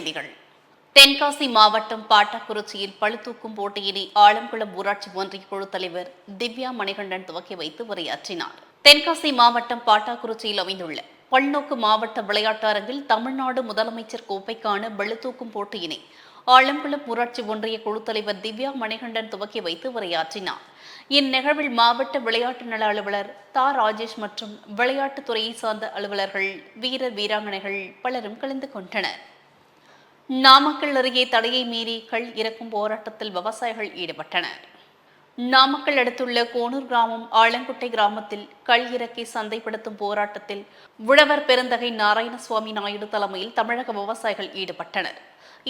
செய்திகள். தென்காசி மாவட்டம் பாட்டாக்குறிச்சியில் பழுத்தூக்கும் போட்டியினை ஆலங்குளம் ஊராட்சி ஒன்றிய குழு தலைவர் திவ்யா மணிகண்டன் துவக்கி வைத்து உரையாற்றினார். தென்காசி மாவட்டம் பாட்டாக்குறிச்சியில் அமைந்துள்ள பல்நோக்கு மாவட்ட விளையாட்டு அரங்கில் தமிழ்நாடு முதலமைச்சர் கோப்பைக்கான பழுத்தூக்கும் போட்டியினை ஆலங்குளம் ஊராட்சி ஒன்றிய குழு தலைவர் திவ்யா மணிகண்டன் துவக்கி வைத்து உரையாற்றினார். இந்நிகழ்வில் மாவட்ட விளையாட்டு நல அலுவலர் தா. ராஜேஷ் மற்றும் விளையாட்டுத்துறையை சார்ந்த அலுவலர்கள் வீரர் வீராங்கனைகள் பலரும் கலந்து கொண்டனர். நாமக்கல் அருகே தடையை மீறி கள் இறக்கும் போராட்டத்தில் விவசாயிகள் ஈடுபட்டனர். நாமக்கல் அடுத்துள்ள கோனூர் கிராமம் ஆலங்குட்டை கிராமத்தில் கள் இறக்கி சந்தைப்படுத்தும் போராட்டத்தில் உழவர் பெருந்தகை நாராயணசுவாமி நாயுடு தலைமையில் தமிழக விவசாயிகள் ஈடுபட்டனர்.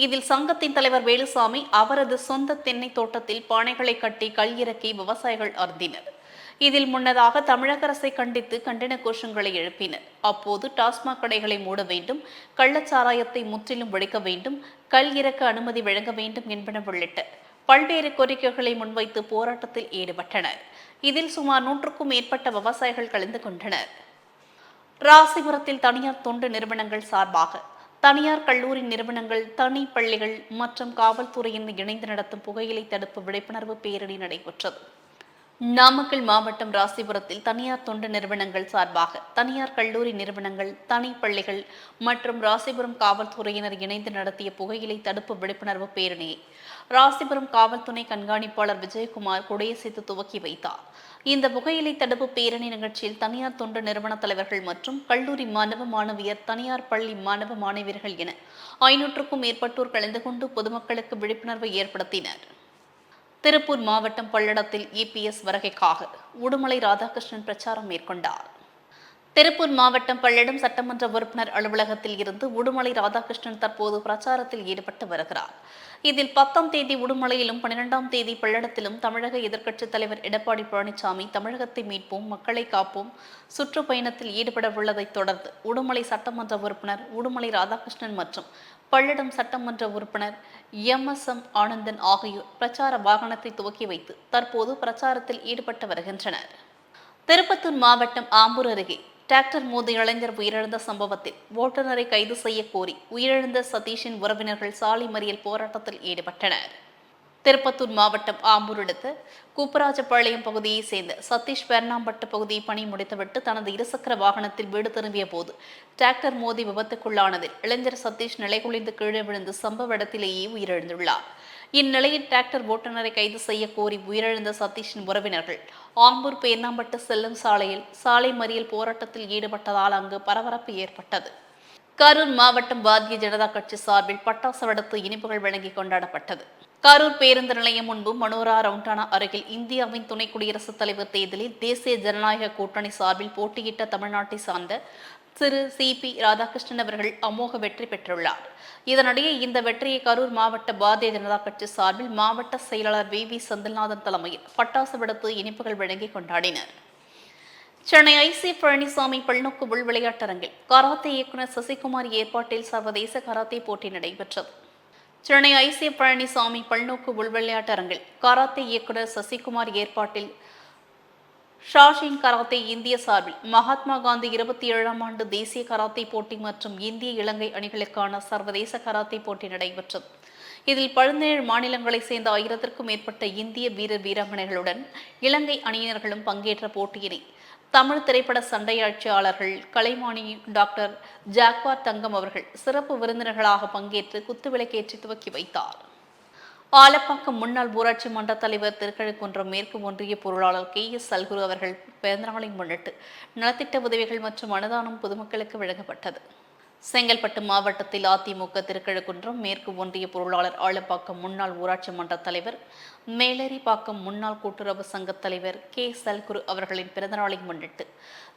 இதில் சங்கத்தின் தலைவர் வேலுசாமி அவரது சொந்த தென்னை தோட்டத்தில் பானைகளை கட்டி கள் இறக்கி விவசாயிகள் அருந்தினர். இதில் முன்னதாக தமிழக அரசை கண்டித்து கண்டன கோஷங்களை எழுப்பினர். அப்போது டாஸ்மாக் கடைகளை மூட வேண்டும் கள்ளச்சாராயத்தை முற்றிலும் ஒழிக்க வேண்டும் கல் இறக்க அனுமதி வழங்க வேண்டும் என்பன உள்ளிட்ட பல்வேறு கோரிக்கைகளை முன்வைத்து போராட்டத்தில் ஈடுபட்டனர். இதில் சுமார் நூற்றுக்கும் மேற்பட்ட விவசாயிகள் கலந்து கொண்டனர். ராசிபுரத்தில் தனியார் தொண்டு நிறுவனங்கள் சார்பாக தனியார் கல்லூரி நிறுவனங்கள் தனி பள்ளிகள் மற்றும் காவல்துறையினர் இணைந்து நடத்தும் புகையிலை தடுப்பு விழிப்புணர்வு பேரணி நடைபெற்றது. நாமக்கல் மாவட்டம் ராசிபுரத்தில் தனியார் தொண்டு நிறுவனங்கள் சார்பாக தனியார் கல்லூரி நிறுவனங்கள் தனி பள்ளிகள் மற்றும் ராசிபுரம் காவல்துறையினர் இணைந்து நடத்திய புகையிலை தடுப்பு விழிப்புணர்வு பேரணியை ராசிபுரம் காவல்துறை கண்காணிப்பாளர் விஜயகுமார் கொடியசைத்து துவக்கி வைத்தார். இந்த புகையிலை தடுப்பு பேரணி நிகழ்ச்சியில் தனியார் தொண்டு நிறுவன தலைவர்கள் மற்றும் கல்லூரி மாணவ மாணவியர் தனியார் பள்ளி மாணவ மாணவியர்கள் என ஐநூற்றுக்கும் மேற்பட்டோர் கலந்து கொண்டு பொதுமக்களுக்கு விழிப்புணர்வை ஏற்படுத்தினர். திருப்பூர் மாவட்டம் பல்லடத்தில் இபிஎஸ் வருகைக்காக உடுமலை ராதாகிருஷ்ணன் பிரச்சாரம் மேற்கொண்டார். திருப்பூர் மாவட்டம் பல்லடம் சட்டமன்ற உறுப்பினர் அலுவலகத்தில் இருந்து உடுமலை ராதாகிருஷ்ணன் தற்போது பிரச்சாரத்தில் ஈடுபட்டு வருகிறார். இதில் பத்தாம் தேதி உடுமலையிலும் பன்னிரெண்டாம் தேதி பல்லடத்திலும் தமிழக எதிர்க்கட்சித் தலைவர் எடப்பாடி பழனிசாமி தமிழகத்தை மீட்போம் மக்களை காப்போம் சுற்றுப்பயணத்தில் ஈடுபட உள்ளதைத் தொடர்ந்து உடுமலை சட்டமன்ற உறுப்பினர் உடுமலை ராதாகிருஷ்ணன் மற்றும் பல்லடம் சட்டமன்ற உறுப்பினர் எம் எஸ் எம் ஆனந்தன் ஆகியோர் பிரச்சார வாகனத்தை துவக்கி வைத்து தற்போது பிரச்சாரத்தில் ஈடுபட்டு வருகின்றனர். திருப்பத்தூர் மாவட்டம் ஆம்பூர் அருகே டிராக்டர் மோதி இளைஞர் உயிரிழந்த சம்பவத்தில் ஓட்டுநரை கைது செய்ய கோரி உயிரிழந்த சதீஷின் உறவினர்கள் சாலை மறியல் போராட்டத்தில் ஈடுபட்டனர். திருப்பத்தூர் மாவட்டம் ஆம்பூர் அடுத்த கூப்பராஜப்பாளையம் பகுதியைச் சேர்ந்த சதீஷ் பெர்னாம்பட்டு பகுதி பணி முடித்துவிட்டு தனது இருசக்கர வாகனத்தில் வீடு திரும்பிய போது டிராக்டர் மோதி விபத்துக்குள்ளானதில் இளைஞர் சதீஷ் நிலைகுலைந்து கீழே விழுந்து சம்பவ இடத்திலேயே உயிரிழந்துள்ளார். இந்நிலையில் டிராக்டர் ஓட்டுநரை கைது செய்ய கோரி உயிரிழந்த சதீஷின் உறவினர்கள் ஆம்பூர் பேர்ணாம்பட்டு செல்லும் சாலையில் சாலை மறியல் போராட்டத்தில் ஈடுபட்டதால் அங்கு பரபரப்பு ஏற்பட்டது. கரூர் மாவட்டம் பாரதிய ஜனதா கட்சி சார்பில் பட்டாசு வடத்து இனிப்புகள் வழங்கி கொண்டாடப்பட்டது. கரூர் பேருந்து நிலையம் முன்பு மனோரா ரவுண்டானா அருகில் இந்தியாவின் துணை குடியரசுத் தலைவர் தேர்தலில் தேசிய ஜனநாயக கூட்டணி சார்பில் போட்டியிட்ட தமிழ்நாட்டை சார்ந்த திரு சி பி ராதாகிருஷ்ணன் அவர்கள் அமோக வெற்றி பெற்றுள்ளார். இதனிடையே இந்த வெற்றியை கரூர் மாவட்ட பாரதிய ஜனதா கட்சி சார்பில் மாவட்ட செயலாளர் வி. வி. செந்தில்நாதன் தலைமையில் பட்டாசு வெடித்து இனிப்புகள் வழங்கி கொண்டாடினர். சென்னை ஐசி பழனிசாமி பல்நோக்கு உள் விளையாட்டரங்கில் கராத்தே இயக்குனர் சசிகுமார் ஏற்பாட்டில் சர்வதேச கராத்தே போட்டி நடைபெற்றது. சென்னை ஐசிய பழனிசாமி பல்நோக்கு உள்விளையாட்டு அரங்கில் கராத்தே இயக்குனர் சசிகுமார் ஏற்பாட்டில் ஷாஷின் கராத்தே இந்திய சார்பில் மகாத்மா காந்தி இருபத்தி ஏழாம் ஆண்டு தேசிய கராத்தே போட்டி மற்றும் இந்திய இலங்கை அணிகளுக்கான சர்வதேச கராத்தே போட்டி நடைபெற்றது. இதில் பதினேழு மாநிலங்களைச் சேர்ந்த ஆயிரத்திற்கும் மேற்பட்ட இந்திய வீரர் வீராங்கனைகளுடன் இலங்கை அணியினர்களும் பங்கேற்ற போட்டியினை தமிழ் திரைப்பட சண்டையாட்சியாளர்கள் கலைமானி டாக்டர் ஜாக்வார் தங்கம் அவர்கள் சிறப்பு விருந்தினர்களாக பங்கேற்று குத்துவிளக்கேற்றி துவக்கி வைத்தார். ஆலப்பாக்கம் முன்னாள் ஊராட்சி மன்ற தலைவர் திருக்கழுக்குன்றம் மேற்கு ஒன்றிய பொருளாளர் கே எஸ் சல்குரு அவர்கள் பிறந்தநாளை முன்னிட்டு நலத்திட்ட உதவிகள் மற்றும் அன்னதானம் பொதுமக்களுக்கு வழங்கப்பட்டது. செங்கல்பட்டு மாவட்டத்தில் அதிமுக திருக்கழுக்குன்றம் மேற்கு ஒன்றிய பொருளாளர் ஆலப்பாக்கம் முன்னாள் ஊராட்சி மன்ற தலைவர் மேலரிப்பாக்கம் முன்னாள் கூட்டுறவு சங்க தலைவர் கே. சல்குரு அவர்களின் பிறந்தநாளை முன்னிட்டு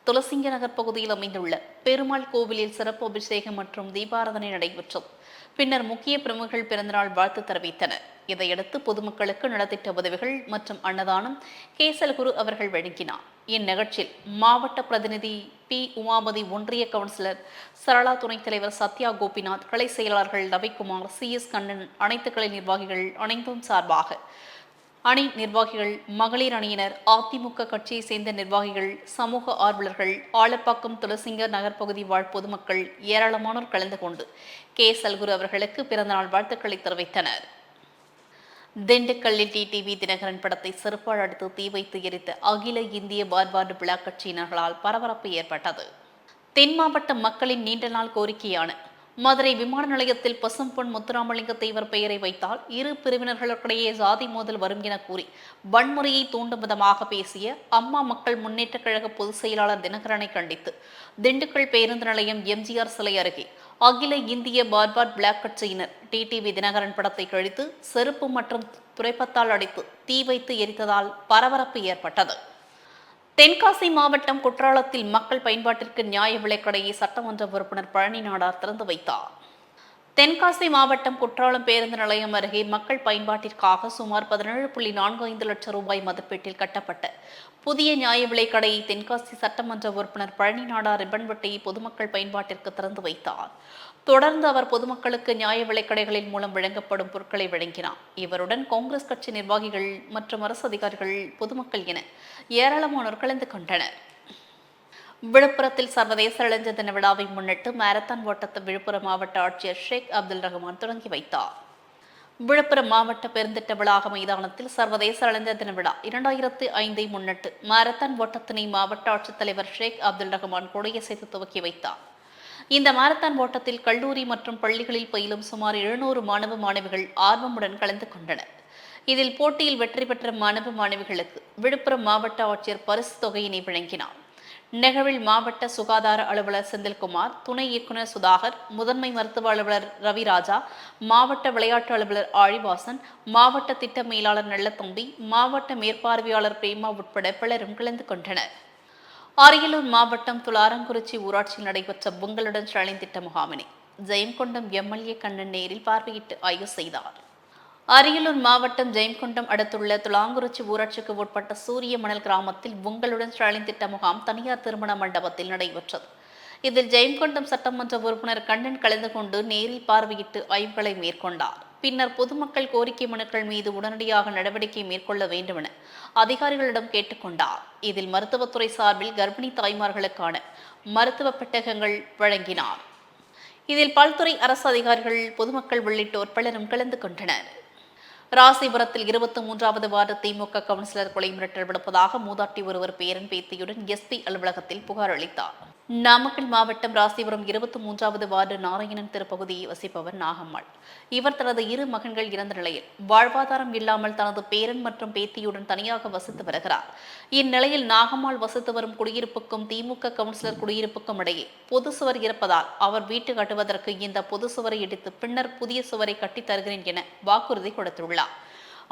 துளசிங்க நகர் பகுதியில் அமைந்துள்ள பெருமாள் கோவிலில் சிறப்பு அபிஷேகம் மற்றும் தீபாராதனை நடைபெற்றது. பின்னர் முக்கிய பிரமுகர்கள் பிறந்தநாள் வாழ்த்து தெரிவித்தனர். இதையடுத்து பொதுமக்களுக்கு நலத்திட்ட உதவிகள் மற்றும் அன்னதானம் கேசல்குரு அவர்கள் வழங்கினார். இந்நிகழ்ச்சியில் மாவட்ட பிரதிநிதி பி. உமாபதி ஒன்றிய கவுன்சிலர் சரளா துணைத் தலைவர் சத்யா கோபிநாத் கலை செயலாளர்கள் ரவிக்குமார் சி. எஸ். கண்ணன் அனைத்து கலை நிர்வாகிகள் அனைத்தும் சார்பாக. அணி நிர்வாகிகள் மகளிர் அணியினர் அதிமுக கட்சியை சேர்ந்த நிர்வாகிகள் சமூக ஆர்வலர்கள் ஆலப்பாக்கம் துளசிங்க நகர்ப்பகுதி வாழ் பொதுமக்கள் ஏராளமானோர் கலந்து கொண்டு கே. சல்குரு அவர்களுக்கு பிறந்தநாள் வாழ்த்துக்களை தெரிவித்தனர். திண்டுக்கல்லில் டிடிவி தினகரன் படத்தை செருப்பால் அடுத்து தீ வைத்து எரித்த அகில இந்திய பார்பார்டு விழா கட்சியினர்களால் பரபரப்பு ஏற்பட்டது. தென் மாவட்ட மக்களின் நீண்ட நாள் கோரிக்கையான மதுரை விமான நிலையத்தில் பசும்பொன் முத்துராமலிங்க தேவர் பெயரை வைத்தால் இரு பிரிவினர்களுக்கிடையே ஜாதி மோதல் வரும் என கூறி வன்முறையை தூண்டும் விதமாக பேசிய அம்மா மக்கள் முன்னேற்ற கழக பொதுச் செயலாளர் தினகரனை கண்டித்து திண்டுக்கல் பேருந்து நிலையம் எம்ஜிஆர் சிலை அருகே அகில இந்திய பார்பார் பிளாக் கட்சியினர். டிடிவி தினகரன் படத்தை கழித்து செருப்பு மற்றும் துரைப்பத்தால் அடித்து தீ வைத்து எரித்ததால் பரபரப்பு ஏற்பட்டது. தென்காசி மாவட்டம் குற்றாலத்தில் மக்கள் பயன்பாட்டிற்கு நியாய விலைக்கடையை சட்டமன்ற உறுப்பினர் பழனி நாடார் திறந்து வைத்தார். தென்காசி மாவட்டம் குற்றாலம் பேருந்து நிலையம் அருகே மக்கள் பயன்பாட்டிற்காக சுமார் பதினேழு புள்ளி நான்கு ஐந்து லட்சம் ரூபாய் மதிப்பீட்டில் கட்டப்பட்ட புதிய நியாய விலைக்கடையை தென்காசி சட்டமன்ற உறுப்பினர் பழனி நாடார் ரிப்பன் வெட்டியை பொதுமக்கள் பயன்பாட்டிற்கு திறந்து வைத்தார். தொடர்ந்து அவர் பொதுமக்களுக்கு நியாய விலைக்கடைகளின் மூலம் வழங்கப்படும் பொருட்களை வழங்கினார். இவருடன் காங்கிரஸ் கட்சி நிர்வாகிகள் மற்றும் அரசு அதிகாரிகள் பொதுமக்கள் என ஏராளமானோர் கலந்து கொண்டனர். விழுப்புரத்தில் சர்வதேச இளைஞர் தின விழாவை முன்னிட்டு மாரத்தான் ஓட்டத்தை விழுப்புரம் மாவட்ட ஆட்சியர் ஷேக் அப்துல் ரஹ்மான் தொடங்கி வைத்தார். விழுப்புரம் மாவட்ட பெருந்திட்ட வளாக மைதானத்தில் சர்வதேச இளைஞர் தின விழா இரண்டாயிரத்து ஐந்தை முன்னிட்டு மாரத்தான் ஓட்டத்தினை மாவட்ட ஆட்சித்தலைவர் ஷேக் அப்துல் ரஹ்மான் கொடியசைத்து துவக்கி வைத்தார். இந்த மாரத்தான் ஓட்டத்தில் கல்லூரி மற்றும் பள்ளிகளில் பயிலும் சுமார் எழுநூறு மாணவ மாணவிகள் ஆர்வமுடன் கலந்து கொண்டனர். இதில் போட்டியில் வெற்றி பெற்ற மாணவ மாணவிகளுக்கு விழுப்புரம் மாவட்ட ஆட்சியர் பரிசு தொகையினை வழங்கினார். நிகழ்வில் மாவட்ட சுகாதார அலுவலர் செந்தில்குமார் துணை இயக்குநர் சுதாகர் முதன்மை மருத்துவ அலுவலர் ரவிராஜா மாவட்ட விளையாட்டு அலுவலர் ஆழிவாசன் மாவட்ட திட்ட மேலாளர் நல்லத்தம்பி மாவட்ட மேற்பார்வையாளர் பிரேமா உட்பட பலரும் கலந்து கொண்டனர். அரியலூர் மாவட்டம் துளாரங்குறிச்சி ஊராட்சியில் நடைபெற்ற பொங்கலுடன் ஸ்டாலின் திட்ட முகாமினை ஜெயங்கொண்டம் எம்எல்ஏ கண்ணன் நேரில் பார்வையிட்டு ஆய்வு செய்தார். அரியலூர் மாவட்டம் ஜெயங்கொண்டம் அடுத்துள்ள துலாங்குறிச்சி ஊராட்சிக்கு உட்பட்ட சூரிய மணல் கிராமத்தில் உங்களுடன் ஸ்டாலின் திட்ட முகாம் தனியார் திருமண மண்டபத்தில் நடைபெற்றது. இதில் ஜெயங்கொண்டம் சட்டமன்ற உறுப்பினர் கண்ணன் கலந்து கொண்டு நேரில் பார்வையிட்டு ஆய்வுகளை மேற்கொண்டார். பின்னர் பொதுமக்கள் கோரிக்கை மனுக்கள் மீது உடனடியாக நடவடிக்கை மேற்கொள்ள வேண்டும் என அதிகாரிகளிடம் கேட்டுக்கொண்டார். இதில் மருத்துவத்துறை சார்பில் கர்ப்பிணி தாய்மார்களுக்கான மருத்துவ பெட்டகங்கள் வழங்கினார். இதில் பல்துறை அரசு அதிகாரிகள் பொதுமக்கள் உள்ளிட்டோர் பலரும் கலந்து கொண்டனர். ராசிபுரத்தில் இருபத்தி மூன்றாவது வார்டு திமுக கவுன்சிலர் கொலை மிரட்டல் விடுப்பதாக மூதாட்டி ஒருவர் பேரன் பேத்தியுடன் எஸ்பி அலுவலகத்தில் புகார் அளித்தார். நாமக்கல் மாவட்டம் ராசிபுரம் இருபத்தி மூன்றாவது வார்டு நாராயணன் திருப்பகுதியை வசிப்பவர் நாகம்மாள். இவர் தனது இரு மகன்கள் இறந்த நிலையில் வாழ்வாதாரம் இல்லாமல் தனது பேரன் மற்றும் பேத்தியுடன் தனியாக வசித்து வருகிறார். இந்நிலையில் நாகம்மாள் வசித்து வரும் குடியிருப்புக்கும் திமுக கவுன்சிலர் குடியிருப்புக்கும் இடையே பொது சுவர் இருப்பதால் அவர் வீட்டு கட்டுவதற்கு இந்த பொது சுவரை இடித்து பின்னர் புதிய சுவரை கட்டித் தருகிறேன் என வாக்குறுதி கொடுத்துள்ளார்.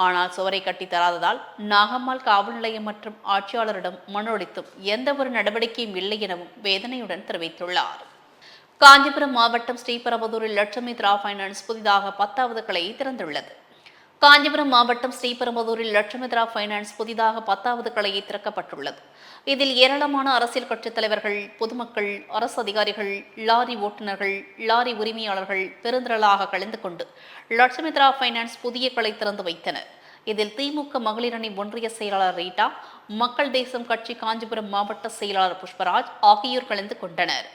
ஆனால் சுவரை கட்டி தராததால் நாகம்மாள் காவல் நிலையம் மற்றும் ஆட்சியாளரிடம் மனு அளித்தும் எந்த ஒரு நடவடிக்கையும் இல்லை எனவும் வேதனையுடன் தெரிவித்துள்ளார். காஞ்சிபுரம் மாவட்டம் ஸ்ரீபெரும்புதூரில் லட்சுமி திரா ஃபைனான்ஸ் புதிதாக பத்தாவது கிளையை திறந்துள்ளது. காஞ்சிபுரம் மாவட்டம் ஸ்ரீபெரும்புதூரில் லட்சுமித்ரா ஃபைனான்ஸ் புதிதாக பத்தாவது கிளையை திறக்கப்பட்டுள்ளது. இதில் ஏராளமான அரசியல் கட்சித் தலைவர்கள் பொதுமக்கள் அரசு அதிகாரிகள் லாரி ஓட்டுநர்கள் லாரி உரிமையாளர்கள் பெருந்திரளாக கலந்து கொண்டு லட்சுமித்ரா ஃபைனான்ஸ் புதிய கிளை திறந்து வைத்தனர். இதில் திமுக மகளிர் அணி ஒன்றிய செயலாளர் ரீட்டா மக்கள் தேசம் கட்சி காஞ்சிபுரம் மாவட்ட செயலாளர் புஷ்பராஜ் ஆகியோர் கலந்து கொண்டனர்.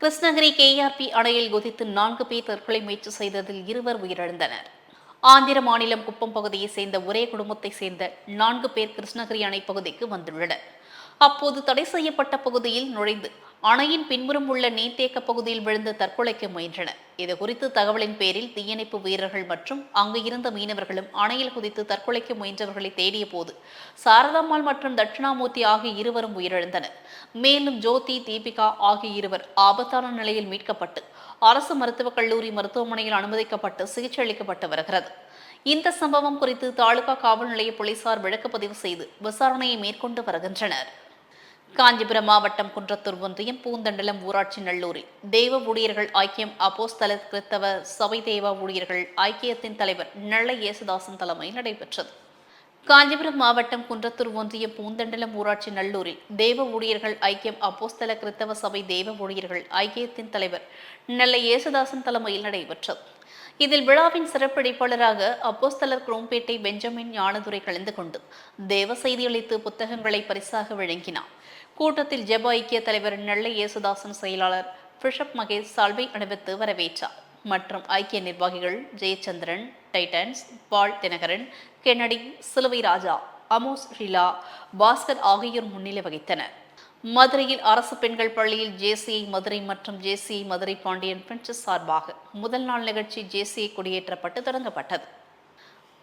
கிருஷ்ணகிரி கேஆர்பி அணையில் குதித்து நான்கு பேர் தற்கொலை முயற்சி செய்ததில் இருவர் உயிரிழந்தனர். ஆந்திர மாநிலம் குப்பம் பகுதியை சேர்ந்த ஒரே குடும்பத்தை சேர்ந்த நான்கு பேர் கிருஷ்ணகிரி அணை பகுதிக்கு வந்துள்ளனர். அப்போது தடை செய்யப்பட்ட பகுதியில் நுழைந்து அணையின் பின்புறம் உள்ள நீர்த்தேக்க பகுதியில் விழுந்து தற்கொலைக்க முயன்றனர். இது குறித்து தகவலின் பேரில் தீயணைப்பு வீரர்கள் மற்றும் அங்கு இருந்த மீனவர்களும் அணையில் குதித்து தற்கொலைக்க முயன்றவர்களை தேடிய போது சாரதாம்மாள் மற்றும் தட்சிணாமூர்த்தி ஆகிய இருவரும் உயிரிழந்தனர். மேலும் ஜோதி தீபிகா ஆகிய இருவர் ஆபத்தான நிலையில் மீட்கப்பட்டு அரசு மருத்துவக் கல்லூரி மருத்துவமனையில் அனுமதிக்கப்பட்டு சிகிச்சை அளிக்கப்பட்டு வருகிறது. இந்த சம்பவம் குறித்து தாலுகா காவல் நிலைய போலீசார் வழக்கு பதிவு செய்து விசாரணையை மேற்கொண்டு வருகின்றனர். காஞ்சிபுரம் மாவட்டம் குன்றத்தூர் ஒன்றியம் பூந்தண்டலம் ஊராட்சி நல்லூரில் தேவ ஊழியர்கள் ஐக்கியம் அப்போஸ்தல கிறித்தவ சபை தேவ ஊழியர்கள் ஐக்கியத்தின் தலைவர் நெல்லை இயேசுதாசன் தலைமையில் நடைபெற்றது. காஞ்சிபுரம் மாவட்டம் குன்றத்தூர் ஒன்றியம் பூந்தண்டலம் ஊராட்சி நல்லூரில் தேவ ஊழியர்கள் ஐக்கியம் அப்போஸ்தல கிறித்தவ சபை தேவ ஊழியர்கள் ஐக்கியத்தின் தலைவர் நெல்லை இயேசுதாசன் தலைமையில் நடைபெற்றது. இதில் விழாவின் சிறப்பிடிப்பாளராக அப்போஸ்தலர் குரோம்பேட்டை பெஞ்சமின் ஞானதுரை கலந்து கொண்டு தேவ செய்தியளித்து புத்தகங்களை பரிசாக வழங்கினார். கூட்டத்தில் ஜெப ஐக்கிய தலைவர் நெல்லை இயேசுதாசன் செயலாளர் பிஷப் மகேஷ் சால்வை அணிவித்து வரவேற்றார். மற்றும் ஐக்கிய நிர்வாகிகள் ஜெயச்சந்திரன் டைட்டன்ஸ் பால் தினகரன் கென்னடி சிலுவை ராஜா அமோஸ் ஷிலா பாஸ்கர் ஆகியோர் முன்னிலை வகித்தனர். மதுரையில் அரசு பெண்கள் பள்ளியில் ஜேசிஐ மதுரை மற்றும் ஜேசிஐ மதுரை பாண்டியன் பிரின்சஸ் சார்பாக முதல் நாள் நிகழ்ச்சி ஜேசிஐ கொடியேற்றப்பட்டு தொடங்கப்பட்டது.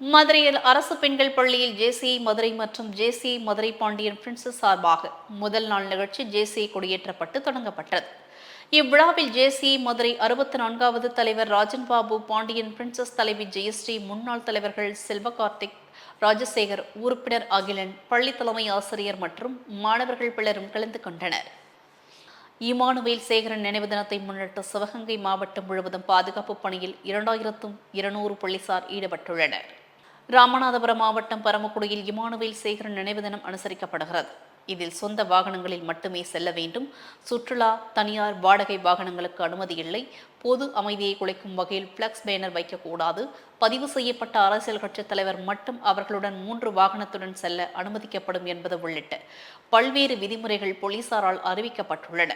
மதுரையில் அரசு பெண்கள் பள்ளியில் ஜேசிஐ மதுரை மற்றும் ஜேசிஐ மதுரை பாண்டியன் பிரின்சஸ் சார்பாக முதல் நாள் நிகழ்ச்சி ஜேசிஐ கொடியேற்றப்பட்டு தொடங்கப்பட்டது. இவ்விழாவில் ஜேசிஐ மதுரை அறுபத்தி நான்காவது தலைவர் ராஜன் பாபு பாண்டியன் பிரின்சஸ் தலைவி ஜெயஸ்ரீ முன்னாள் தலைவர்கள் செல்வ கார்த்திக் ராஜசேகர் உறுப்பினர் அகிலன் பள்ளி தலைமை ஆசிரியர் மற்றும் மாணவர்கள் பலரும் கலந்து கொண்டனர். இமானுவேல் சேகரன் நினைவு தினத்தை முன்னிட்டு சிவகங்கை மாவட்டம் முழுவதும் பாதுகாப்பு பணியில் இரண்டாயிரத்தும் இருநூறு போலீசார் ஈடுபட்டுள்ளனர். ராமநாதபுரம் மாவட்டம் பரமக்குடியில் இமானுவேல் சேகரன் நினைவு தினம் அனுசரிக்கப்படுகிறது. இதில் சொந்த வாகனங்களில் மட்டுமே செல்ல வேண்டும். சுற்றுலா தனியார் வாடகை வாகனங்களுக்கு அனுமதி இல்லை. பொது அமைதியை குலைக்கும் வகையில் பிளக்ஸ் பேனர் வைக்கக்கூடாது. பதிவு செய்யப்பட்ட அரசியல் கட்சித் தலைவர் மட்டும் அவர்களுடன் மூன்று வாகனத்துடன் செல்ல அனுமதிக்கப்படும் என்பது உள்ளிட்ட பல்வேறு விதிமுறைகள் போலீசாரால் அறிவிக்கப்பட்டுள்ளன.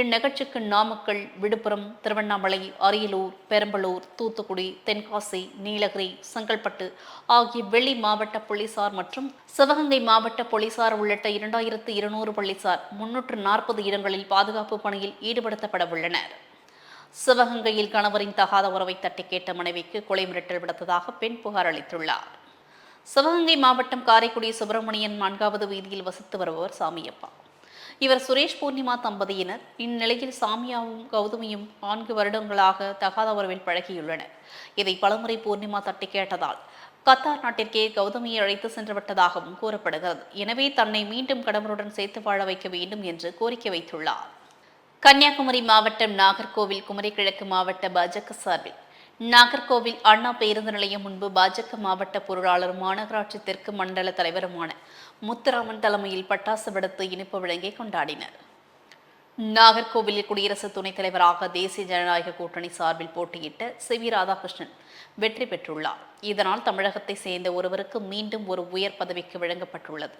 இந்நிகழ்ச்சிக்கு நாமக்கல் விழுப்புரம் திருவண்ணாமலை அரியலூர் பெரம்பலூர் தூத்துக்குடி தென்காசி நீலகிரி செங்கல்பட்டு ஆகிய வெளி மாவட்ட போலீசார் மற்றும் சிவகங்கை மாவட்ட போலீசார் உள்ளிட்ட இரண்டாயிரத்து இருநூறு போலீசார் முன்னூற்று நாற்பது இடங்களில் பாதுகாப்பு பணியில் ஈடுபடுத்தப்பட உள்ளனர். சிவகங்கையில் கணவரின் தகாத உறவை தட்டி கேட்ட மனைவிக்கு கொலை மிரட்டல் விடுத்ததாக பெண் புகார் அளித்துள்ளார். சிவகங்கை மாவட்டம் காரைக்குடி சுப்பிரமணியன் நான்காவது வீதியில் வசித்து வருபவர் சாமியப்பா. இவர் சுரேஷ் பூர்ணிமா தம்பதியினர். இந்நிலையில் சாமியாவும் கௌதமியும் நான்கு வருடங்களாக தகாத உறவில் பழகியுள்ளனர். இதை பலமுறை பூர்ணிமா தட்டி கேட்டதால் கத்தார் நாட்டிற்கே கௌதமியை அழைத்து சென்று விட்டதாகவும் கூறப்படுகிறது. எனவே தன்னை மீண்டும் கணவருடன் சேர்த்து வாழ வைக்க வேண்டும் என்று கோரிக்கை வைத்துள்ளார். கன்னியாகுமரி மாவட்டம் நாகர்கோவில் குமரி கிழக்கு மாவட்ட பாஜக சார்பில். நாகர்கோவில் அண்ணா பேருந்து நிலையம் முன்பு பாஜக மாவட்ட பொருளாளரும் மாநகராட்சி தெற்கு மண்டல தலைவருமான முத்துராமன் தலைமையில் பட்டாசு வெடித்து இனிப்பு வழங்கி கொண்டாடினர். நாகர்கோவிலில் குடியரசு துணைத் தலைவராக தேசிய ஜனநாயக கூட்டணி சார்பில் போட்டியிட்ட சி வி ராதாகிருஷ்ணன் வெற்றி பெற்றுள்ளார். இதனால் தமிழகத்தை சேர்ந்த ஒருவருக்கு மீண்டும் ஒரு உயர் பதவிக்கு வழங்கப்பட்டுள்ளது.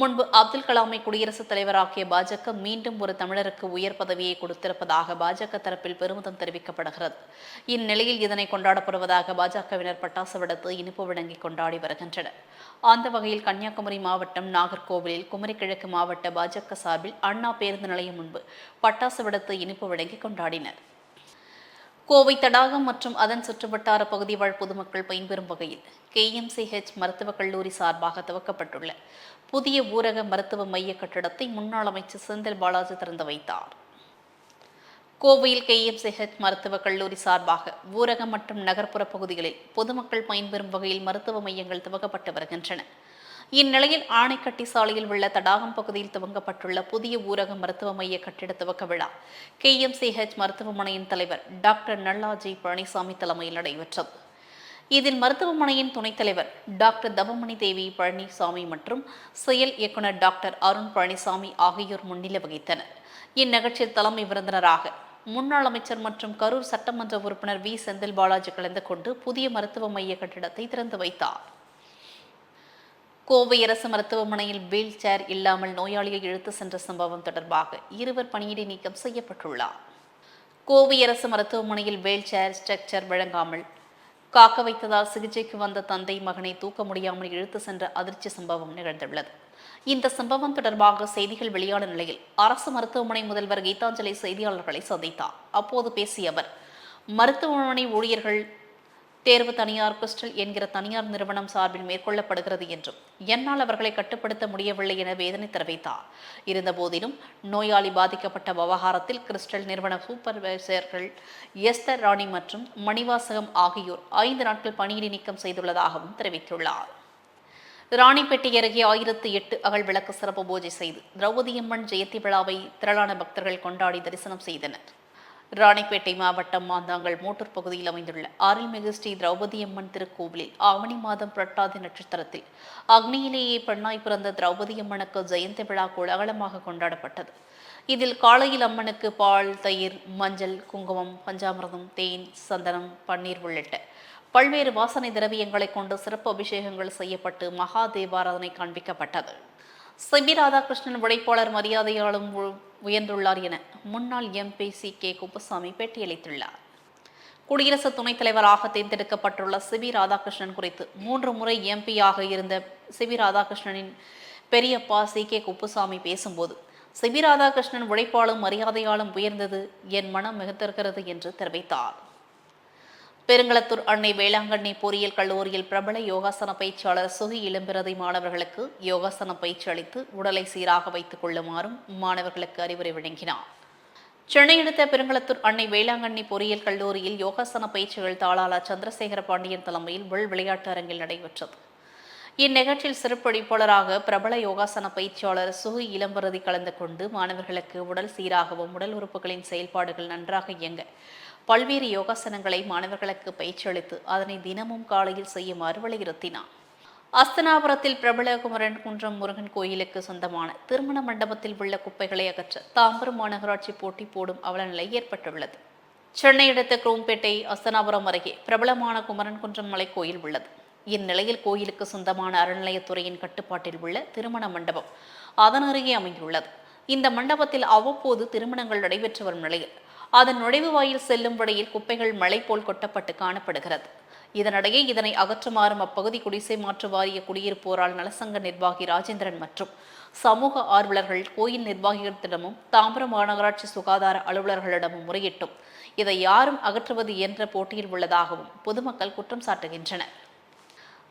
முன்பு அப்துல் கலாமை குடியரசுத் தலைவராக்கிய பாஜக மீண்டும் ஒரு தமிழருக்கு உயர் பதவியை கொடுத்திருப்பதாக பாஜக தரப்பில் பெருமிதம் தெரிவிக்கப்படுகிறது. இந்நிலையில் இதனை கொண்டாடப்படுவதாக பாஜகவினர் பட்டாசு விடுத்து இனிப்பு வழங்கி கொண்டாடி வருகின்றனர். அந்த வகையில் கன்னியாகுமரி மாவட்டம் நாகர்கோவிலில் குமரி கிழக்கு மாவட்ட பாஜக சார்பில் அண்ணா பேருந்து நிலையம் முன்பு பட்டாசு விடுத்து இனிப்பு வழங்கி கொண்டாடினர். கோவை தடாகம் மற்றும் அதன் சுற்றுவட்டார பகுதி வாழ் பொதுமக்கள் பயன்பெறும் வகையில் கேஎம்சிஹெச் மருத்துவக் கல்லூரி சார்பாக துவக்கப்பட்டுள்ள புதிய ஊரக மருத்துவ மைய கட்டிடத்தை முன்னாள் அமைச்சர் செந்தில் பாலாஜி திறந்து வைத்தார். கோவையில் கேஎம்சிஹெச் மருத்துவக் கல்லூரி சார்பாக ஊரக மற்றும் நகர்ப்புற பகுதிகளில் பொதுமக்கள் பயன்பெறும் வகையில் மருத்துவ மையங்கள் துவக்கப்பட்டு வருகின்றன. இந்நிலையில் ஆணைக்கட்டி சாலையில் உள்ள தடாகம் பகுதியில் துவங்கப்பட்டுள்ள புதிய ஊரக மருத்துவ மைய கட்டிட துவக்க விழா. கேஎம்சிஹெச் மருத்துவமனையின் தலைவர் டாக்டர் நல்லாஜி பழனிசாமி தலைமையில் நடைபெற்றது. இதில் மருத்துவமனையின் துணைத் தலைவர் டாக்டர் தவமணி தேவி பழனிசாமி மற்றும் செயல் இயக்குனர் டாக்டர் அருண் பழனிசாமி ஆகியோர் முன்னிலை வகித்தனர். இந்நிகழ்ச்சியில் தலைமை விருந்தினராக முன்னாள் அமைச்சர் மற்றும் கரூர் சட்டமன்ற உறுப்பினர் வி. செந்தில் பாலாஜி கலந்து கொண்டு புதிய மருத்துவ மைய கட்டிடத்தை திறந்து வைத்தார். கோவை அரசு மருத்துவமனையில் வீல் சேர் இல்லாமல் நோயாளியை இழுத்து சென்ற சம்பவம் தொடர்பாக இருவர் பணியிடை நீக்கம் செய்யப்பட்டுள்ளார். கோவை அரசு மருத்துவமனையில் வீல் சேர் ஸ்ட்ரக்சர் வழங்காமல் காக்க வைத்ததால் சிகிச்சைக்கு வந்த தந்தை மகனை தூக்க முடியாமல் இழுத்து சென்ற அதிர்ச்சி சம்பவம் நிகழ்ந்துள்ளது. இந்த சம்பவம் தொடர்பாக செய்திகள் வெளியான நிலையில் அரசு மருத்துவமனை முதல்வர் கீதாஞ்சலி செய்தியாளர்களை சந்தித்தார். அப்போது பேசிய அவர் மருத்துவமனை ஊழியர்கள் தேர்வு தனியார் கிறிஸ்டல் என்கிற தனியார் நிறுவனம் சார்பில் மேற்கொள்ளப்படுகிறது என்றும் என்னால் அவர்களை கட்டுப்படுத்த முடியவில்லை என வேதனை தெரிவித்தார். இருந்தபோதிலும் நோயாளி பாதிக்கப்பட்ட விவகாரத்தில் கிறிஸ்டல் நிறுவன சூப்பர்வைசர்கள் எஸ்தர் ராணி மற்றும் மணிவாசகம் ஆகியோர் ஐந்து நாட்கள் பணியிடை நீக்கம் செய்துள்ளதாகவும் தெரிவித்துள்ளார். ராணிப்பேட்டை அருகே ஆயிரத்து எட்டு அகல் விளக்கு சிறப்பு பூஜை செய்து திரௌபதியம்மன் ஜெயந்தி விழாவை திரளான பக்தர்கள் கொண்டாடி தரிசனம் செய்தனர். ராணிப்பேட்டை மாவட்டம் மாந்தாங்கல் மோட்டூர் பகுதியில் அமைந்துள்ள அருள்மிகு ஸ்ரீ திரௌபதி அம்மன் திருக்கோவிலில் ஆவணி மாதம் புரட்டாதி நட்சத்திரத்தில் அக்னியிலேயே பெண்ணாய் பிறந்த திரௌபதி அம்மனுக்கு ஜெயந்தி விழா கோலாகலமாக கொண்டாடப்பட்டது. இதில் காலையில் அம்மனுக்கு பால் தயிர் மஞ்சள் குங்குமம் பஞ்சாமிரதம் தேன் சந்தனம் பன்னீர் உள்ளிட்ட பல்வேறு வாசனை திரவியங்களை கொண்டு சிறப்பு அபிஷேகங்கள் செய்யப்பட்டு மகாதேவாராதனை காண்பிக்கப்பட்டது. சிபி ராதாகிருஷ்ணன் உழைப்பாளர் மரியாதையாலும் உயர்ந்துள்ளார் என முன்னாள் எம்பி சி. கே. குப்புசாமி பேட்டியளித்துள்ளார். குடியரசு துணைத் தலைவராக தேர்ந்தெடுக்கப்பட்டுள்ள சிபி ராதாகிருஷ்ணன் குறித்து மூன்று முறை எம்பியாக இருந்த சிபி ராதாகிருஷ்ணனின் பெரியப்பா சி. கே. குப்புசாமி பேசும்போது சிபி ராதாகிருஷ்ணன் உழைப்பாலும் மரியாதையாலும் உயர்ந்தது என் மனம் மிகுத்திருக்கிறது என்று தெரிவித்தார். பெருங்களத்தூர் அன்னை வேளாங்கண்ணி பொறியியல் கல்லூரியில் பிரபல யோகாசன பயிற்சியாளர் சுகி இளம்பிரதி மாணவர்களுக்கு யோகாசன பயிற்சி அளித்து உடலை சீராக வைத்துக் கொள்ளுமாறும் மாணவர்களுக்கு அறிவுரை வழங்கினார். சென்னை அடுத்த பெருங்களத்தூர் அன்னை வேளாங்கண்ணி பொறியியல் கல்லூரியில் யோகாசன பயிற்சிகள் தாளாளர் சந்திரசேகர பாண்டியன் தலைமையில் உள் விளையாட்டு அரங்கில் நடைபெற்றது. இந்நிகழ்ச்சியில் சிறப்பளிப்பாளராக பிரபல யோகாசன பயிற்சியாளர் சுகு இளம்பரதி கலந்து கொண்டு மாணவர்களுக்கு உடல் சீராகவும் உடல் உறுப்புகளின் செயல்பாடுகள் நன்றாக இயங்க பல்வேறு யோகாசனங்களை மாணவர்களுக்கு பயிற்சி அளித்து அதனை தினமும் காலையில் செய்யுமாறு வலியுறுத்தினார். அஸ்தனாபுரத்தில் பிரபல குமரன் குன்றம் முருகன் கோயிலுக்கு சொந்தமான திருமண மண்டபத்தில் உள்ள குப்பைகளை அகற்ற தாம்பரம் மாநகராட்சி போட்டி போடும் அவலநிலை ஏற்பட்டுள்ளது. சென்னை அடுத்த குரோம்பேட்டை அஸ்தனாபுரம் அருகே பிரபலமான குமரன் குன்றம் மலை கோயில் உள்ளது. இந்நிலையில் கோயிலுக்கு சொந்தமான அறநிலையத்துறையின் கட்டுப்பாட்டில் உள்ள திருமண மண்டபம் அதன் அருகே அமைந்துள்ளது. இந்த மண்டபத்தில் அவ்வப்போது திருமணங்கள் நடைபெற்று வரும் நிலையில் அதன் நுழைவு வாயில் செல்லும் வழியில் குப்பைகள் மழை போல் கொட்டப்பட்டு காணப்படுகிறது. இதனிடையே இதனை அகற்றுமாறும் அப்பகுதி குடிசை மாற்று வாரிய குடியிருப்போரால் நலசங்க நிர்வாகி ராஜேந்திரன் மற்றும் சமூக ஆர்வலர்கள் கோயில் நிர்வாகிகளிடமும் தாம்பரம் மாநகராட்சி சுகாதார அலுவலர்களிடமும் முறையிட்டும். இதை யாரும் அகற்றுவது என்ற போட்டியில் உள்ளதாகவும் பொதுமக்கள் குற்றம் சாட்டுகின்றனர்.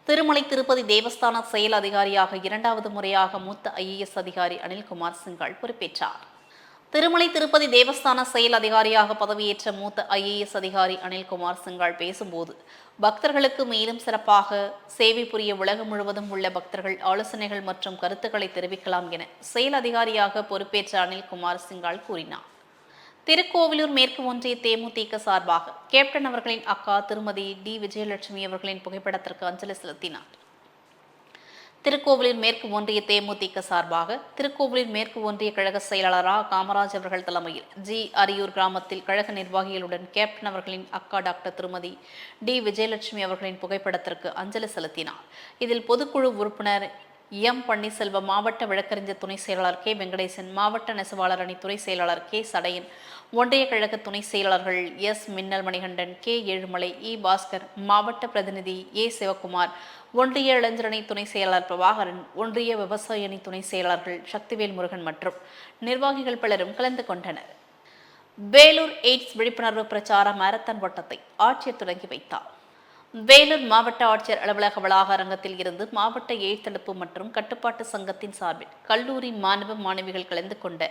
திருமலை திருப்பதி தேவஸ்தான செயல் அதிகாரியாக இரண்டாவது முறையாக மூத்த ஐஏஎஸ் அதிகாரி அனில்குமார் சிங்கால் பொறுப்பேற்றார். திருமலை திருப்பதி தேவஸ்தான செயல் அதிகாரியாக பதவியேற்ற மூத்த ஐஏஎஸ் அதிகாரி அனில்குமார் சிங்கால் பேசும்போது பக்தர்களுக்கு மேலும் சிறப்பாக சேவை புரிய உலகம் முழுவதும் உள்ள பக்தர்கள் ஆலோசனைகள் மற்றும் கருத்துக்களை தெரிவிக்கலாம் என செயல் அதிகாரியாக பொறுப்பேற்ற அனில்குமார் சிங்கால் கூறினார். திருக்கோவிலூர் மேற்கு ஒன்றிய தேமுதிக சார்பாக கேப்டன் அவர்களின் அக்கா திருமதி டி. விஜயலட்சுமி அவர்களின் புகைப்படத்திற்கு அஞ்சலி செலுத்தினார். திருக்கோவிலின் மேற்கு ஒன்றிய தேமுதிக சார்பாக திருக்கோவிலின் மேற்கு ஒன்றிய கழக செயலாளரா காமராஜ் அவர்கள் தலைமையில் ஜி அரியூர் கிராமத்தில் கழக நிர்வாகிகளுடன் கேப்டன் அவர்களின் அக்கா டாக்டர் திருமதி டி விஜயலட்சுமி அவர்களின் புகைப்படத்திற்கு அஞ்சலி செலுத்தினார். இதில் பொதுக்குழு உறுப்பினர் எம் பன்னீர்செல்வம் மாவட்ட வழக்கறிஞர் துணை செயலாளர் கே வெங்கடேசன் மாவட்ட நெசவாளர் அணி துணை செயலாளர் கே சடையன் ஒன்றிய கழக துணை செயலாளர்கள் S Minnal Manikandan K Ezhumalai E Bhaskar மாவட்ட பிரதிநிதி ஏ சிவகுமார் ஒன்றிய இளைஞரணி துணை செயலாளர் பிரபாகரன் ஒன்றிய விவசாய அணி துணை செயலாளர்கள் சக்திவேல் முருகன் மற்றும் நிர்வாகிகள் பலரும் கலந்து கொண்டனர். வேலூர் எய்ட்ஸ் விழிப்புணர்வு பிரச்சார மாரத்தான் ஓட்டத்தை ஆட்சியர் தொடங்கி வைத்தார். வேலூர் மாவட்ட ஆட்சியர் அலுவலக வளாக அரங்கத்தில் இருந்து மாவட்ட ஏழ்த்தடுப்பு தடுப்பு மற்றும் கட்டுப்பாட்டு சங்கத்தின் சார்பில் கல்லூரி மாணவ மாணவிகள் கலந்து கொண்ட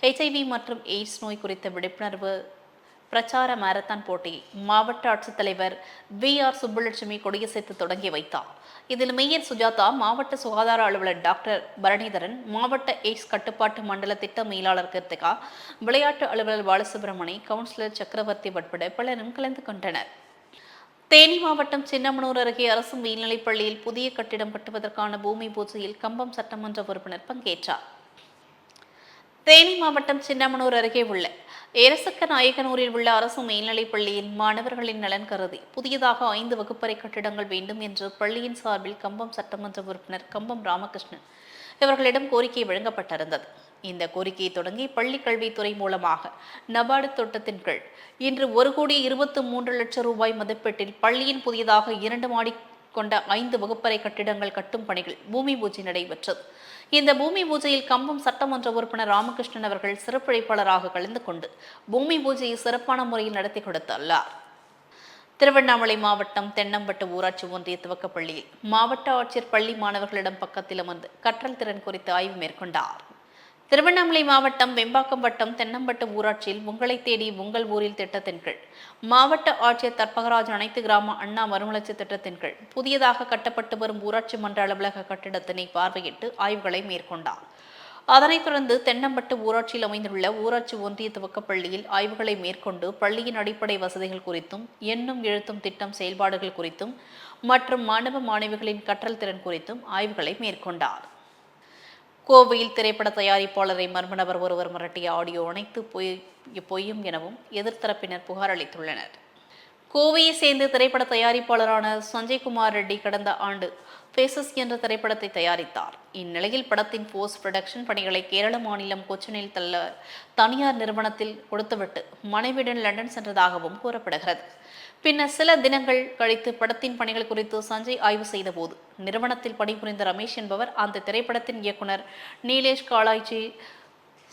ஹெச்ஐவி மற்றும் எய்ட்ஸ் நோய் குறித்த விழிப்புணர்வு பிரச்சார மாரத்தான் போட்டியை மாவட்ட ஆட்சித்தலைவர் வி ஆர் சுப்புலட்சுமி கொடியசைத்து தொடங்கி வைத்தார். இதில் மேயர் சுஜாதா மாவட்ட சுகாதார அலுவலர் டாக்டர் பரணிதரன் மாவட்ட எய்ட்ஸ் கட்டுப்பாட்டு மண்டல திட்ட மேலாளர் கிருத்திகா விளையாட்டு அலுவலர் பாலசுப்ரமணி கவுன்சிலர் சக்கரவர்த்தி உட்பட பலரும் கலந்து கொண்டனர். தேனி மாவட்டம் சின்னமனூர் அருகே அரசு மேல்நிலைப் பள்ளியில் புதிய கட்டிடம் கட்டுவதற்கான பூமி பூஜையில் கம்பம் சட்டமன்ற உறுப்பினர் பங்கேற்றார். தேனி மாவட்டம் சின்னமனூர் அருகே உள்ள ஏரசக்க நாயக்கனூரில் உள்ள அரசு மேல்நிலைப் பள்ளியில் மாணவர்களின் நலன் கருதி புதியதாக ஐந்து வகுப்பறை கட்டிடங்கள் வேண்டும் என்று பள்ளியின் சார்பில் கம்பம் சட்டமன்ற உறுப்பினர் கம்பம் ராமகிருஷ்ணன் இவர்களிடம் கோரிக்கை வழங்கப்பட்டிருந்தது. இந்த கோரிக்கையை தொடங்கி பள்ளி கல்வித்துறை மூலமாக. நபார்டு திட்டத்தின் கீழ் இன்று ஒரு கோடி இருபத்து மூன்று லட்சம் ரூபாய் மதிப்பீட்டில் பள்ளியின் புதியதாக இரண்டு மாடி கொண்ட ஐந்து வகுப்பறை கட்டிடங்கள் கட்டும் பணிகள் பூமி பூஜை நடைபெற்றது. இந்த பூமி பூஜையில் கம்பம் சட்டமன்ற உறுப்பினர் ராமகிருஷ்ணன் அவர்கள் சிறப்பிழைப்பாளராக கலந்து கொண்டு பூமி பூஜையை சிறப்பான முறையில் நடத்தி கொடுத்துள்ளார். திருவண்ணாமலை மாவட்டம் தென்னம்பட்டு ஊராட்சி ஒன்றிய துவக்கப்பள்ளியில் மாவட்ட ஆட்சியர் பள்ளி மாணவர்களிடம் பக்கத்தில் அமர்ந்து கற்றல் திறன் குறித்து ஆய்வு மேற்கொண்டார். திருவண்ணாமலை மாவட்டம் வெம்பாக்கம் வட்டம் தென்னம்பட்டு ஊராட்சியில் உங்களை தேடி உங்கள் ஊரில் திட்டத்தின் கீழ் மாவட்ட ஆட்சியர் தற்பகராஜ் அனைத்து கிராம அண்ணா மறுமலர்ச்சி திட்டத்தின் கீழ் புதியதாக கட்டப்பட்டு வரும் ஊராட்சி மன்ற அலுவலக கட்டிடத்தினை பார்வையிட்டு ஆய்வுகளை மேற்கொண்டார். அதனைத் தொடர்ந்து தென்னம்பட்டு ஊராட்சியில் அமைந்துள்ள ஊராட்சி ஒன்றிய துவக்கப்பள்ளியில் ஆய்வுகளை மேற்கொண்டு பள்ளியின் அடிப்படை வசதிகள் குறித்தும் எண்ணும் எழுத்தும் திட்டம் செயல்பாடுகள் குறித்தும் மற்றும் மாணவ மாணவிகளின் கற்றல் திறன் குறித்தும் ஆய்வுகளை மேற்கொண்டார். கோவையில் திரைப்பட தயாரிப்பாளரை மர்ம நபர் ஒருவர் மிரட்டிய ஆடியோ அனைத்து பொய் பொய்யும் எனவும் எதிர்த்தரப்பினர் புகார் அளித்துள்ளனர். கோவையை சேர்ந்த திரைப்பட தயாரிப்பாளரான சஞ்சய்குமார் ரெட்டி கடந்த ஆண்டு ஃபேசஸ் என்ற திரைப்படத்தை தயாரித்தார். இந்நிலையில் படத்தின் போஸ்ட் ப்ரொடக்ஷன் பணிகளை கேரள மாநிலம் கொச்சினில் தள்ள தனியார் நிறுவனத்தில் கொடுத்துவிட்டு மனைவியுடன் லண்டன் சென்றதாகவும் கூறப்படுகிறது. பின்னர் சில தினங்கள் கழித்து படத்தின் பணிகள் குறித்து சஞ்சய் ஆய்வு செய்தபோது நிறுவனத்தில் பணிபுரிந்த ரமேஷ் என்பவர் அந்த திரைப்படத்தின் இயக்குனர். நீலேஷ் காலாய்ச்சி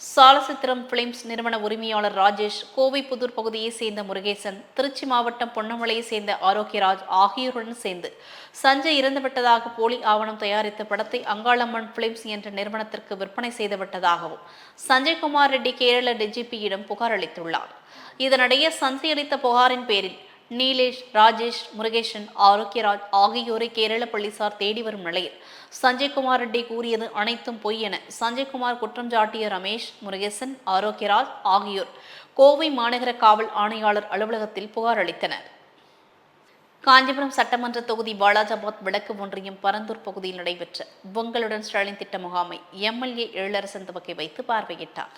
சாலசித்திரம் பிலிம்ஸ் நிறுவன உரிமையாளர் ராஜேஷ் கோவை புதூர் பகுதியைச் சேர்ந்த முருகேசன் திருச்சி மாவட்டம் பொன்னமலையைச் சேர்ந்த ஆரோக்கியராஜ் ஆகியோருடன் சேர்ந்து சஞ்சய் இறந்துவிட்டதாக போலி ஆவணம் தயாரித்த படத்தை அங்காளம்மன் பிலிம்ஸ் என்ற நிறுவனத்திற்கு விற்பனை செய்துவிட்டதாகவும் சஞ்சய்குமார் ரெட்டி கேரள டிஜிபியிடம் புகார் அளித்துள்ளார். இதனிடையே சஞ்சய் அளித்த புகாரின் பேரில் நீலேஷ் ராஜேஷ் முருகேஷன் ஆரோக்கியராஜ் ஆகியோரை கேரள போலீசார் தேடி வரும் நிலையில் சஞ்சய்குமார் ரெட்டி கூறியது அனைத்தும் பொய் என சஞ்சய்குமார் குற்றம் சாட்டிய ரமேஷ் முருகேசன் ஆரோக்கியராஜ் ஆகியோர் கோவை மாநகர காவல் ஆணையாளர் அலுவலகத்தில் புகார் அளித்தனர். காஞ்சிபுரம் சட்டமன்ற தொகுதி பாலாஜாபாத் விளக்கு ஒன்றியம் பரந்தூர் பகுதியில் நடைபெற்ற பொங்கலுடன் ஸ்டாலின் திட்ட முகாமை எம்எல்ஏ எழிலரசன் துவக்கி வைத்து பார்வையிட்டார்.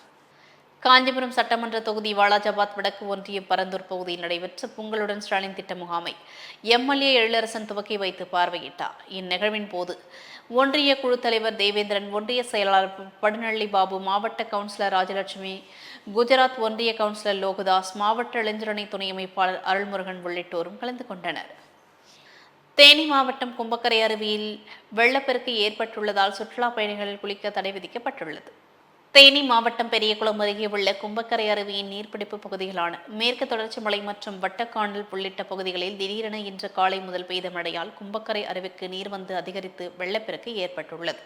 காஞ்சிபுரம் சட்டமன்ற தொகுதி வாலாஜாபாத் வடக்கு ஒன்றிய பரந்தூர் பகுதியில் நடைபெற்ற பொங்கலுடன் ஸ்டாலின் திட்ட முகாமை எம்எல்ஏ எழிலரசன் துவக்கி வைத்து பார்வையிட்டார். இந்நிகழ்வின் போது ஒன்றிய குழு தலைவர் தேவேந்திரன் ஒன்றிய செயலாளர் படுநள்ளி பாபு மாவட்ட கவுன்சிலர் ராஜலட்சுமி குஜராத் ஒன்றிய கவுன்சிலர் லோகதாஸ் மாவட்ட இளைஞரணி துணை அமைப்பாளர் அருள்முருகன் உள்ளிட்டோரும் கலந்து கொண்டனர். தேனி மாவட்டம் கும்பக்கரை அருவியில் வெள்ளப்பெருக்கு ஏற்பட்டுள்ளதால் சுற்றுலா பயணிகள் குளிக்க தடை விதிக்கப்பட்டுள்ளது. தேனி மாவட்டம் பெரியகுளம் அருகே உள்ள கும்பக்கரை அருவியின் நீர்பிடிப்பு பகுதிகளான மேற்கு தொடர்ச்சி மலை மற்றும் வட்டக்காண்டல் உள்ளிட்ட பகுதிகளில் திடீரென இன்று காலை முதல் பெய்த மழையால் கும்பக்கரை அருவிக்கு நீர் வந்து அதிகரித்து வெள்ளப்பெருக்கு ஏற்பட்டுள்ளது.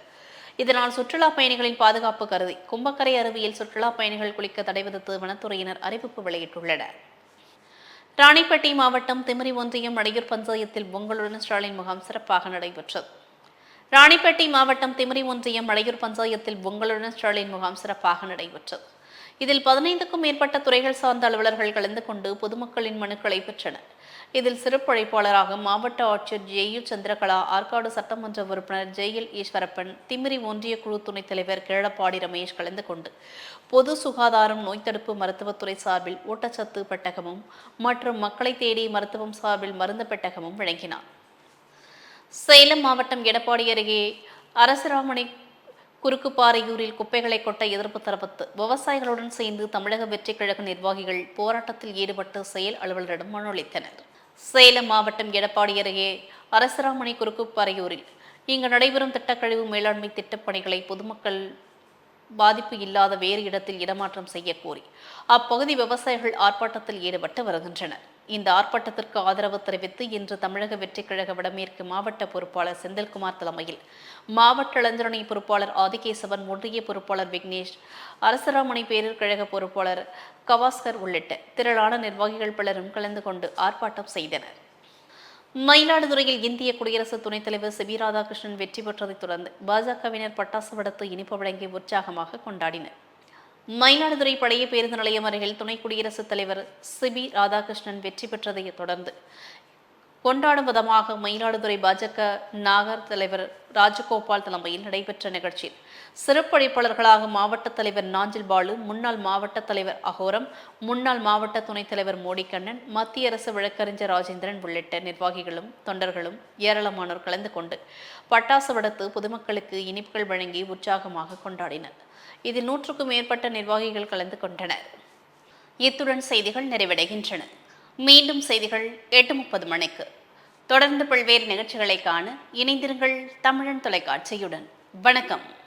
இதனால் சுற்றுலா பயணிகளின் பாதுகாப்பு கருதி கும்பக்கரை அருவியில் சுற்றுலா பயணிகள் குளிக்க தடை விதித்து வனத்துறையினர் அறிவிப்பு வெளியிட்டுள்ளனர். ராணிப்பட்டி மாவட்டம் திமிரி ஒன்றியம் அடையூர் பஞ்சாயத்தில் பொங்கலுடன் ஸ்டாலின் முகாம் சிறப்பாக நடைபெற்றது. ராணிப்பேட்டை மாவட்டம் திமிரி ஒன்றியம் மலையூர் பஞ்சாயத்தில் உங்களுடன் ஸ்டாலின் முகாம் சிறப்பாக நடைபெற்றது. இதில் பதினைந்துக்கும் மேற்பட்ட துறைகள் சார்ந்த அலுவலர்கள் கலந்து கொண்டு பொதுமக்களின் மனுக்களை பெற்றனர். இதில் சிறப்பு அழைப்பாளராக மாவட்ட ஆட்சியர் ஜே யு சந்திரகலா ஆற்காடு சட்டமன்ற உறுப்பினர் ஜெயில் ஈஸ்வரப்பன் திமிரி ஒன்றிய குழு துணைத் தலைவர் கிழப்பாடி ரமேஷ் கலந்து கொண்டு பொது சுகாதாரம் நோய் தடுப்பு மருத்துவத்துறை சார்பில் ஊட்டச்சத்து பெட்டகமும் மற்றும் மக்களை தேடி மருத்துவம் சார்பில் மருந்து பெட்டகமும் வழங்கினார். சேலம் மாவட்டம் எடப்பாடி அருகே அரசராமணி குறுக்குப்பாறையூரில் குப்பைகளை கொட்ட எதிர்ப்பு தெரிவித்து விவசாயிகளுடன் சேர்ந்து தமிழக வெற்றி கழக நிர்வாகிகள் போராட்டத்தில் ஈடுபட்டு செயல் அலுவலரிடம் மனு அளித்தனர். சேலம் மாவட்டம் எடப்பாடி அருகே அரசராமணி குறுக்குப்பாறையூரில் இங்கு நடைபெறும் திட்டக்கழிவு மேலாண்மை திட்டப்பணிகளை பொதுமக்கள் பாதிப்பு இல்லாத வேறு இடத்தில் இடமாற்றம் செய்ய கோரி அப்பகுதி விவசாயிகள் ஆர்ப்பாட்டத்தில் ஈடுபட்டு வருகின்றனர். இந்த ஆர்ப்பாட்டத்திற்கு ஆதரவு தெரிவித்து இன்று தமிழக வெற்றிக் கழக வடமேற்கு மாவட்ட பொறுப்பாளர் செந்தில்குமார் தலைமையில் மாவட்ட இளைஞரணி பொறுப்பாளர் ஆதிகேசவன் ஒன்றிய பொறுப்பாளர் விக்னேஷ் அரசராமணி பேரூர் கழக பொறுப்பாளர் கவாஸ்கர் உள்ளிட்ட திரளான நிர்வாகிகள் பலரும் கலந்து கொண்டு ஆர்ப்பாட்டம் செய்தனர். மயிலாடுதுறையில் இந்திய குடியரசு துணைத் தலைவர் சிபி ராதாகிருஷ்ணன் வெற்றி பெற்றதைத் தொடர்ந்து பாஜகவினர் பட்டாசு வடத்து இனிப்பு வழங்கி உற்சாகமாக கொண்டாடினர். மயிலாடுதுறை பழைய பேருந்து நிலையம் அருகில் துணை குடியரசுத் தலைவர் சிபி ராதாகிருஷ்ணன் வெற்றி பெற்றதை தொடர்ந்து கொண்டாடும் விதமாக மயிலாடுதுறை பாஜக நாகர் தலைவர் ராஜகோபால் தலைமையில் நடைபெற்ற நிகழ்ச்சியில் சிறப்பழைப்பாளர்களாக மாவட்ட தலைவர் நாஞ்சில் பாலு முன்னாள் மாவட்ட தலைவர் அகோரம் முன்னாள் மாவட்ட துணைத் தலைவர் மோடிக்கண்ணன் மத்திய அரசு வழக்கறிஞர் ராஜேந்திரன் உள்ளிட்ட நிர்வாகிகளும் தொண்டர்களும் ஏராளமானோர் கலந்து கொண்டு பட்டாசு வடத்து பொதுமக்களுக்கு இனிப்புகள் வழங்கி உற்சாகமாக கொண்டாடினர். இதில் நூற்றுக்கும் மேற்பட்ட நிர்வாகிகள் கலந்து கொண்டனர். இத்துடன் செய்திகள் நிறைவடைகின்றன. மீண்டும் செய்திகள் எட்டு முப்பது மணிக்கு. தொடர்ந்து பல்வேறு நிகழ்ச்சிகளை காண இணைந்திருங்கள் தமிழன் தொலைக்காட்சியுடன். வணக்கம்.